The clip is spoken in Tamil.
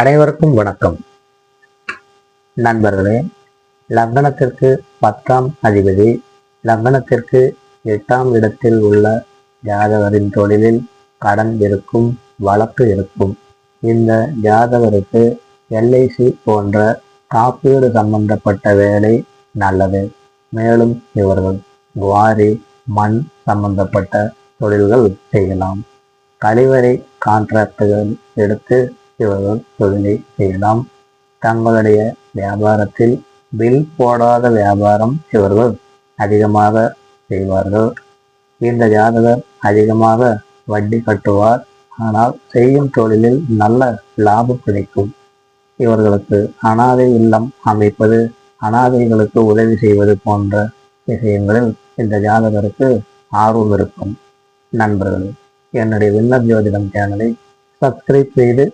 அனைவருக்கும் வணக்கம். நண்பர்களே லக்னத்திற்கு பத்தாம் அதிபதி லக்னத்திற்கு எட்டாம் இடத்தில் உள்ள ஜாதகரின் தொழிலில் கடன் இருக்கும் வழக்கு இருக்கும். இந்த ஜாதகருக்கு எல்ஐசி போன்ற காப்பீடு சம்பந்தப்பட்ட வேலை நல்லது. மேலும் இவர்கள் குவாரி மண் சம்பந்தப்பட்ட தொழில்கள் செய்யலாம். கழிவறை கான்ட்ராக்டுகள் எடுத்து இவர்கள் தொழிலை செய்யலாம் தங்களுடைய வியாபாரத்தில் பில் போடாத வியாபாரம் இவர்கள் அதிகமாக செய்வார்கள். இந்த ஜாதகர் அதிகமாக வட்டி கட்டுவார். ஆனால் செய்யும் தொழிலில் நல்ல லாபம் கிடைக்கும். இவர்களுக்கு அனாதை இல்லம் அமைப்பது அனாதைகளுக்கு உதவி செய்வது போன்ற விஷயங்களில் இந்த ஜாதகருக்கு ஆர்வம் இருக்கும். நண்பர்கள் என்னுடைய விண்ணப் ஜோதிடம் சேனலை சப்ஸ்கிரைப் செய்து